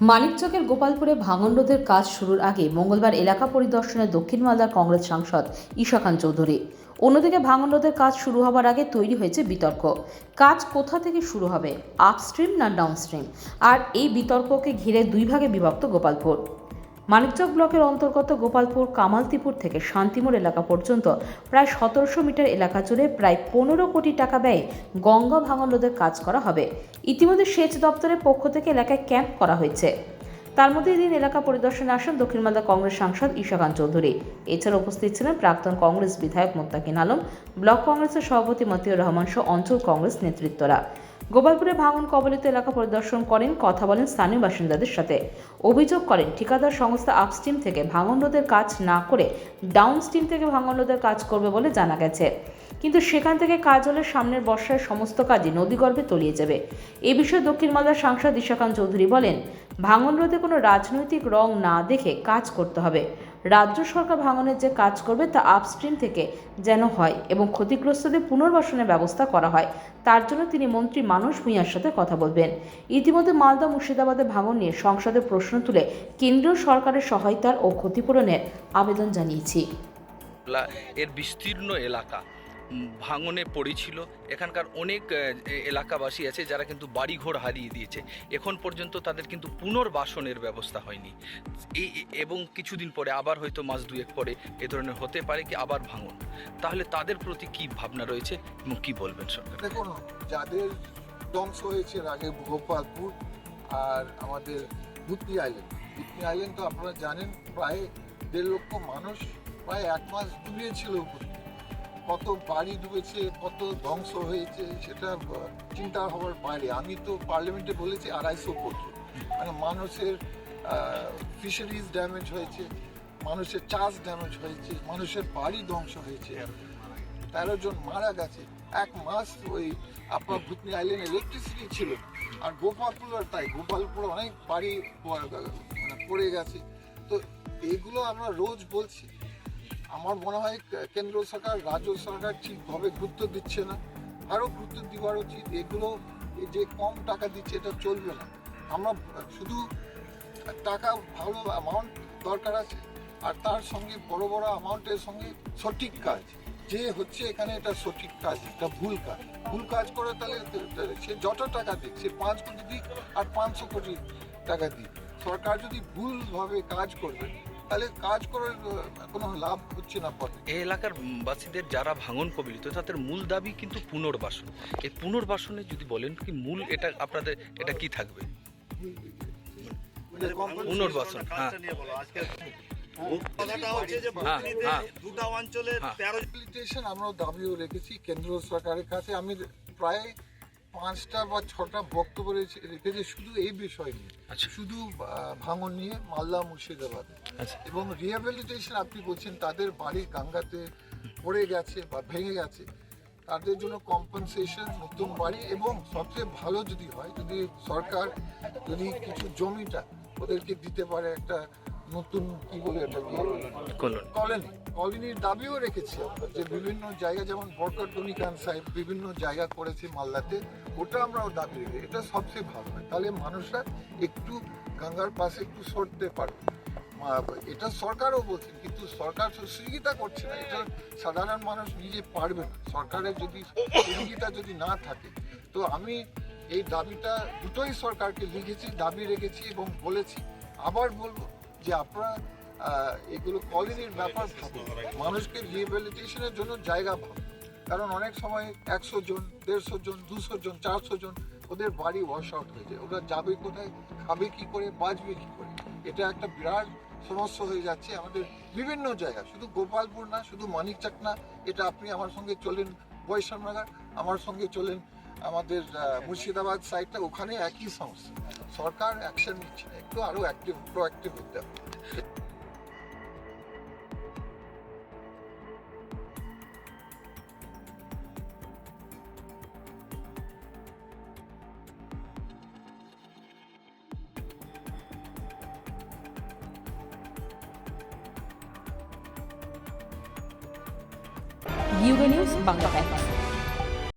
মানিকচকের গোপালপুরে ভাঙন রোধের কাজ শুরুর আগে মঙ্গলবার এলাকা পরিদর্শনে দক্ষিণ মালদার কংগ্রেস সাংসদ ঈশাখান চৌধুরী। অন্যদিকে ভাঙন রোধের কাজ শুরু হবার আগে তৈরি হয়েছে বিতর্ক। কাজ কোথা থেকে শুরু হবে আপস্ট্রিম না ডাউনস্ট্রিম আর এই বিতর্ককে ঘিরে দুই ভাগে বিভক্ত গোপালপুর। মানিকচক ব্লকের অন্তর্গত গোপালপুর কামালতিপুর থেকে শান্তিমোড় এলাকা পর্যন্ত প্রায় সতেরোশো মিটার এলাকা জুড়ে প্রায় পনেরো কোটি টাকা ব্যয়ে গঙ্গা ভাঙন রোধের কাজ করা হবে। ইতিমধ্যে সেচ দপ্তরের পক্ষ থেকে এলাকায় ক্যাম্প করা হয়েছে। তার মধ্যে এদিন এলাকা পরিদর্শনে আসেন দক্ষিণ মালদা কংগ্রেস সাংসদ ঈশাকান চৌধুরী। এছাড়া উপস্থিত ছিলেন প্রাক্তন কংগ্রেস বিধায়ক মোত্তাকিন আলম, ব্লক কংগ্রেসের সভাপতি মতিউর রহমান সহ অঞ্চল কংগ্রেস নেতৃত্বরা। গোপালপুরে ভাঙন কবলিত এলাকা পরিদর্শন করেন কথা বলেন স্থানীয় বাসিন্দাদের সাথে। অভিযোগ করেন, ঠিকাদার সংস্থা আপস্ট্রিম থেকে ভাঙন রোধের কাজ না করে ডাউনস্ট্রিম থেকে ভাঙন রোধের কাজ করবে বলে জানা গেছে। কিন্তু সেখান থেকে কাজ হলে সামনের বর্ষায় সমস্ত কাজই নদীগর্ভে তলিয়ে যাবে। এ বিষয়ে দক্ষিণ মালদার সাংসদ ঈশাকান্ত চৌধুরী বলেন, ভাঙন রোধে কোনো রাজনৈতিক রং না দেখে কাজ করতে হবে। রাজ্য সরকার ভাঙনের যে কাজ করবে তা আপস্ট্রিম থেকে যেন হয় এবং ক্ষতিগ্রস্তদের পুনর্বাসনের ব্যবস্থা করা হয়, তার জন্য তিনি মন্ত্রী মানস ভূঁইয়ার সাথে কথা বলবেন। ইতিমধ্যে মালদা মুর্শিদাবাদে ভাঙন নিয়ে সংসদে প্রশ্ন তুলে কেন্দ্রীয় সরকারের সহায়তার ও ক্ষতিপূরণের আবেদন জানিয়েছি। এর বিস্তীর্ণ এলাকা ভাঙনে পড়েছিল। এখানকার অনেক এলাকাবাসী আছে যারা কিন্তু বাড়িঘর হারিয়ে দিয়েছে। এখন পর্যন্ত তাদের কিন্তু পুনর্বাসনের ব্যবস্থা হয়নি। এই এবং কিছুদিন পরে, আবার হয়তো মাস দুয়েক পরে এ ধরনের হতে পারে কি আবার ভাঙন। তাহলে তাদের প্রতি কি ভাবনা রয়েছে এবং কি বলবেন সরকার? দেখুন, যাদের ধ্বংস হয়েছে এর আগে গোপালপুর আর আমাদের ভুতনি আইল্যান্ড ভুতনি আইল্যান্ড তো আপনারা জানেন, প্রায় দেড় লক্ষ মানুষ প্রায় এক মাস ডুবিয়েছিল উপরে কত বাড়ি ডুবেছে, কত ধ্বংস হয়েছে, সেটা চিন্তা হওয়ার বাইরে। আমি তো পার্লামেন্টে বলেছি আড়াইশো কোটি। মানে মানুষের ফিশারিজ ড্যামেজ হয়েছে, মানুষের চাষ ড্যামেজ হয়েছে, মানুষের বাড়ি ধ্বংস হয়েছে। তেরো জন মারা গেছে। এক মাস ওই আপনার ভুতনি আইল্যান্ড ইলেকট্রিসিটি ছিল। আর গোপালপুর আর তাই, গোপালপুর অনেক বাড়ি মানে পড়ে গেছে। তো এইগুলো আমরা রোজ বলছি। আমার মনে হয় কেন্দ্র সরকার, রাজ্য সরকার ঠিকভাবে গুরুত্ব দিচ্ছে না। আরও গুরুত্ব দেওয়ার উচিত, এগুলো যে কম টাকা দিচ্ছে, এটা চলবে না। আমরা শুধু টাকা ভালো অ্যামাউন্ট দরকার আছে, আর তার সঙ্গে বড় বড় অ্যামাউন্টের সঙ্গে সঠিক কাজ। যে হচ্ছে এখানে এটা সঠিক কাজ, এটা ভুল কাজ। ভুল কাজ করে তাহলে সে যত টাকা দিক, সে পাঁচ কোটি দিক আর পাঁচশো কোটি টাকা দিক। সরকার যদি ভুলভাবে কাজ করবে তাহলে কাজ করে কোনো লাভ হচ্ছে না পথে? এই এলাকার বাসীদের যারা ভাঙন কবলিত তাদের মূল দাবি কিন্তু পুনর্বাসন। এই পুনর্বাসনে যদি বলেন কি মূল এটা আপনাদের এটা কি থাকবে? পুনর্বাসন হ্যাঁ। কথাটা হচ্ছে যে হ্যাঁ, হ্যাঁ। হ্যাঁ। আমরাও দাবিও রেখেছি কেন্দ্র সরকারের কাছে। আমি প্রায় পাঁচটা বা ছটা বক্তব্য রেখে- রেখেছি শুধু এই বিষয় নিয়ে। আচ্ছা। শুধু ভাঙন নিয়ে মালদা মুর্শিদাবাদ। আচ্ছা। এবং রিহ্যাবিলিটেশন আপনি বলছেন তাদের বাড়ি গাঙ্গাতে পড়ে গেছে বা ভেঙে গেছে। তাদের জন্য কম্পেনসেশন নতুন বাড়ি এবং সবচেয়ে ভালো যদি হয় যদি সরকার যদি কিছু জমিটা ওদেরকে দিতে পারে একটা নতুন কি বলে কলন। কলোনি। কলোনির দাবিও রেখেছি আমরা যে বিভিন্ন জায়গা, যেমন বরকটগনি খান সাহেব বিভিন্ন জায়গা করেছে মালদাতে, ওটা আমরাও দাবি রেখে এটা সবচেয়ে ভালো হয়। তাহলে মানুষরা একটু গঙ্গার পাশে একটু সরতে পারবে। এটা সরকারও বলছেন, কিন্তু সরকার সহযোগিতা করছে না। এটা সাধারণ মানুষ নিজে পারবে না। সরকারের যদি সহযোগিতা যদি না থাকে, তো আমি এই দাবিটা দুটোই সরকারকে লিখেছি, দাবি রেখেছি এবং বলেছি। আবার বলব যে আপনারা এগুলো কলোনির ব্যাপার থাকে। মানুষকে রিহেবিলিটেশনের জন্য জায়গা ভাবুন কারণ অনেক সময় একশো জন, দেড়শো জন, দুশো জন, চারশো জন ওদের বাড়ি ওয়াশ আউট হয়ে যায়। ওরা যাবে কোথায়, খাবে কি করে, বাঁচবে কি করে? এটা একটা বিরাট সমস্যা হয়ে যাচ্ছে আমাদের বিভিন্ন জায়গা শুধু গোপালপুর না, শুধু মানিকচাক না, এটা আপনি আমার সঙ্গে চলেন বৈশানগর আমার সঙ্গে চলেন আমাদের মুর্শিদাবাদ সাইডটা ওখানে একই সমস্যা। সরকার অ্যাকশন নিচ্ছে না, একটু আরও অ্যাক্টিভ প্রোঅ্যাক্টিভ হতে হবে। Euro news Bangla Times